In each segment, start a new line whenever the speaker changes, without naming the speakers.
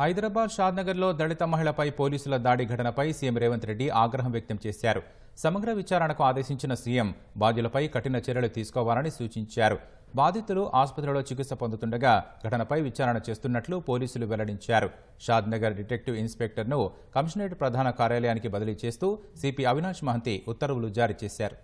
హైదరాబాద్ షాద్నగర్లో దళిత మహిళపై పోలీసుల దాడి ఘటనపై సీఎం రేవంత్ రెడ్డి ఆగ్రహం వ్యక్తం చేశారు. సమగ్ర విచారణకు ఆదేశించిన సీఎం బాధ్యులపై కఠిన చర్యలు తీసుకోవాలని సూచించారు. బాధితులు ఆసుపత్రిలో చికిత్స పొందుతుండగా ఘటనపై విచారణ చేస్తున్నట్లు పోలీసులు వెల్లడించారు. షాద్నగర్ డిటెక్టివ్ ఇన్స్పెక్టర్ను కమిషనరేట్ ప్రధాన కార్యాలయానికి బదిలీ చేస్తూ సిపి అవినాష్ మహంతి ఉత్తర్వులు జారీ చేశారు.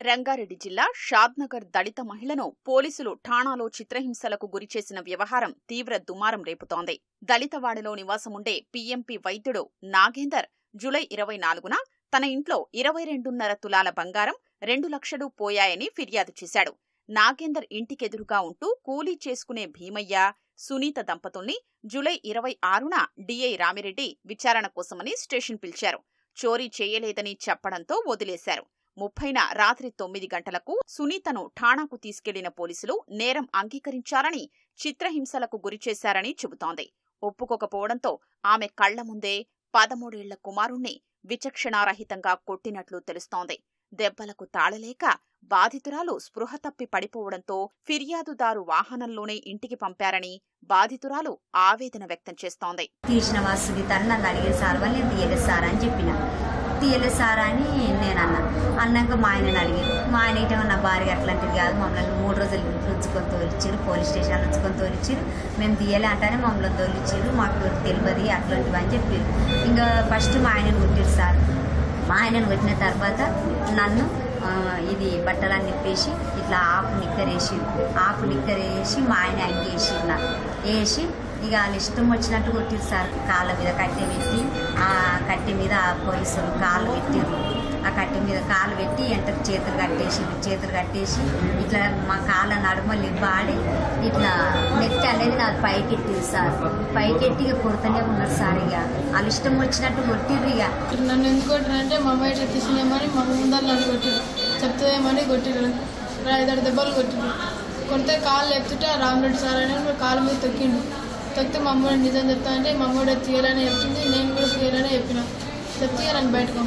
రంగారెడ్డి జిల్లా షాద్నగర్ దళిత మహిళను పోలీసులు ఠాణాలో చిత్రహింసలకు గురిచేసిన వ్యవహారం తీవ్ర దుమారం రేపుతోంది. దళితవాడలో నివాసముండే పీఎంపీ వైద్యుడు నాగేందర్ జులై ఇరవై నాలుగున తన ఇంట్లో ఇరవై రెండున్నర తులాల బంగారం రెండు లక్షలు పోయాయని ఫిర్యాదు చేశాడు. నాగేందర్ ఇంటికెదురుగా ఉంటూ కూలీ చేసుకునే భీమయ్య సునీత దంపతుల్ని జులై ఇరవై ఆరున డిఐ రామిరెడ్డి విచారణ కోసమని స్టేషన్ పిలిచారు. చోరీ చేయలేదని చెప్పడంతో వదిలేశారు. ముప్పైన రాత్రి తొమ్మిది గంటలకు సునీతను ఠాణాకు తీసుకెళ్ళిన పోలీసులు నేరం అంగీకరించారని చిత్రహింసలకు గురిచేశారని చెబుతోంది. ఒప్పుకోకపోవడంతో ఆమె కళ్ళ ముందే పదమూడేళ్ళ కుమారుణ్ణి విచక్షణారహితంగా కొట్టినట్లు తెలుస్తోంది. దెబ్బలకు తాళలేక బాధితురాలు స్పృహ తప్పి పడిపోవడంతో ఫిర్యాదుదారు వాహనంలోనే ఇంటికి పంపారని బాధితురాలు ఆవేదన వ్యక్తం చేస్తోంది.
తీసిన వస్తుంది తన నన్ను అడిగారు వాళ్ళు తీయలేదు సార్ అని చెప్పిన. తీయలేదు సార్ అని నేను అన్నా. అన్నాక మా ఆయనని అడిగాను మా ఆయన ఇటే నా భార్య అట్లాంటిది కాదు మమ్మల్ని మూడు రోజులు ఉంచుకొని తోలిచ్చారు పోలీస్ స్టేషన్ ఉంచుకొని తోలిచ్చారు. మేము తీయలే అంటానే మమ్మల్ని తోలిచ్చారు. మాకు తెలియదు అట్లాంటివి అని చెప్పారు ఇంకా ఫస్ట్ మా ఆయనను కొట్టారు సార్. మా ఆయనను కొట్టిన తర్వాత నన్ను ఇది బట్టలని నిప్పేసి ఇట్లా ఆకు నిక్కరేసి ఆకు నిక్కరేసి మా ఆయన అంగేసి నాకు వేసి ఇక వాళ్ళ ఇష్టం వచ్చినట్టు కొట్టిరు సార్. కాళ్ళ మీద కట్టె పెట్టి ఆ కట్టె మీద ఆ పోలీసులు కాళ్ళు పెట్టిర్రు. ఆ కట్టె మీద కాళ్ళు పెట్టి ఎంతకు చేతులు కట్టేసి చేతులు కట్టేసి ఇట్లా మా కాళ్ళ నడుమలు బాడి ఇట్లా నెత్తి అనేది నాకు పైకెట్టింది సార్. పైకెట్టి ఇక కొడుతూనే ఉన్నారు సార్ ఇక. వాళ్ళ ఇష్టం వచ్చినట్టు కొట్టిర్రు ఇక.
నన్ను ఎందుకు కొట్టిరంటే మా అమ్మాయి ఇట్లా తీసినామని మా ముందర నన్ను కొట్టిరు చెప్తామని కొట్టిరు ఐదారు దెబ్బలు కొట్టిరు కొడితే కాళ్ళు ఎత్తుటే ఆ రామరెడ్డి సార్ అని కాళ్ళ మీద తొక్కిండు. తొక్కితే మా అమ్మ నిజం చెప్తా అంటే మా అమ్మడు తీయాలని చెప్పింది నేను కూడా తీయాలని చెప్పిన. చెప్తే నన్ను బయటకు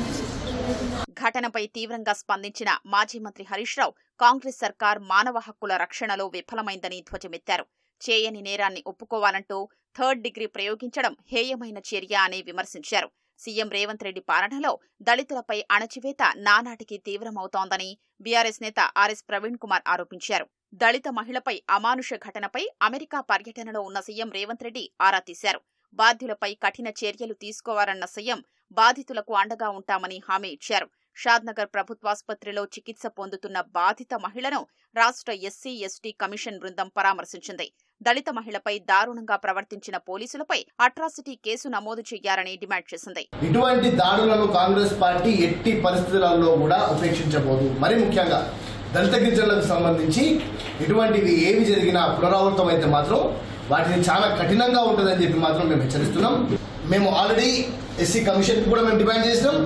ఘటనపై తీవ్రంగా స్పందించిన మాజీ మంత్రి హరీష్ రావు కాంగ్రెస్ సర్కార్ మానవ హక్కుల రక్షణలో విఫలమైందని ధ్వజమెత్తారు. చేయని నేరాన్ని ఒప్పుకోవాలంటూ థర్డ్ డిగ్రీ ప్రయోగించడం హేయమైన చర్య అని విమర్శించారు. సీఎం రేవంత్ రెడ్డి పాలనలో దళితులపై అణచివేత నానాటికి తీవ్రమవుతోందని బీఆర్ఎస్ నేత ఆర్ఎస్ ప్రవీణ్ కుమార్ ఆరోపించారు. దళిత మహిళపై అమానుష ఘటనపై అమెరికా పర్యటనలో ఉన్న సీఎం రేవంత్ రెడ్డి ఆరా తీశారు. బాధ్యులపై కఠిన చర్యలు తీసుకోవాలన్న సీఎం బాధితులకు అండగా ఉంటామని హామీ ఇచ్చారు. షాద్నగర్ ప్రభుత్వాసుపత్రిలో చికిత్స పొందుతున్న బాధిత మహిళను రాష్ట్ర ఎస్సీ ఎస్టీ కమిషన్ బృందం పరామర్శించింది. దళిత మహిళపై దారుణంగా ప్రవర్తించిన పోలీసులపై అట్రాసిటీ కేసు నమోదు చేయాలని డిమాండ్ చేసింది.
ఇటువంటి దాడులను కాంగ్రెస్ పార్టీ ఎట్టి పరిస్థితులలో కూడా ఉపేక్షించబోదు. మరి ముఖ్యంగా దళిత గిరిజనులకు సంబంధించి ఇటువంటివి ఏవి జరిగినా పునరావృతం అయితే మాత్రం వాటిని చాలా కఠినంగా ఉంటుందని చెప్పి మాత్రం మేము హెచ్చరిస్తున్నాం. మేము ఆల్రెడీ ఎస్సీ కమిషన్కి కూడా మేము డిమాండ్ చేసినాం.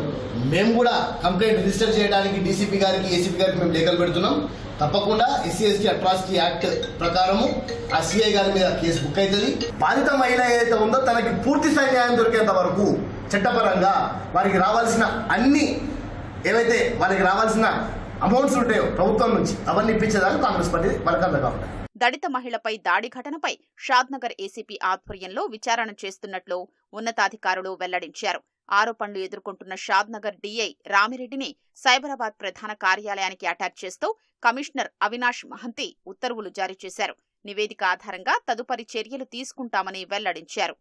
మేము కూడా కంప్లైంట్ రిజిస్టర్ చేయడానికి డీసీపీ గారికి ఏసీపీ గారికి మేము లేఖలు పెడుతున్నాం. తప్పకుండా ఎస్సీ ఎస్టీ అట్రాసిటీ యాక్ట్ ప్రకారము ఆ సిఐ గారి మీద కేసు బుక్ అవుతుంది. బాధిత మహిళ ఏదైతే ఉందో తనకి పూర్తి స్థాయి న్యాయం దొరికేంత వరకు చట్టపరంగా వారికి రావాల్సిన అన్ని ఏవైతే వాళ్ళకి రావాల్సిన అమౌంట్స్ ఉంటాయో ప్రభుత్వం నుంచి అవన్నీ ఇప్పించేదాకా కాంగ్రెస్ పార్టీ బలకందగా ఉంటాయి
దళిత మహిళపై దాడి ఘటనపై షాద్నగర్ ఏసీపీ ఆధ్వర్యంలో విచారణ చేస్తున్నట్లు ఉన్నతాధికారులు వెల్లడించారు. ఆరోపణలు ఎదుర్కొంటున్న షాద్నగర్ డీఐ రామిరెడ్డిని సైబరాబాద్ ప్రధాన కార్యాలయానికి అటాచ్ చేస్తూ కమిషనర్ అవినాష్ మహంతి ఉత్తర్వులు జారీ చేశారు. నివేదిక ఆధారంగా తదుపరి చర్యలు తీసుకుంటామని వెల్లడించారు.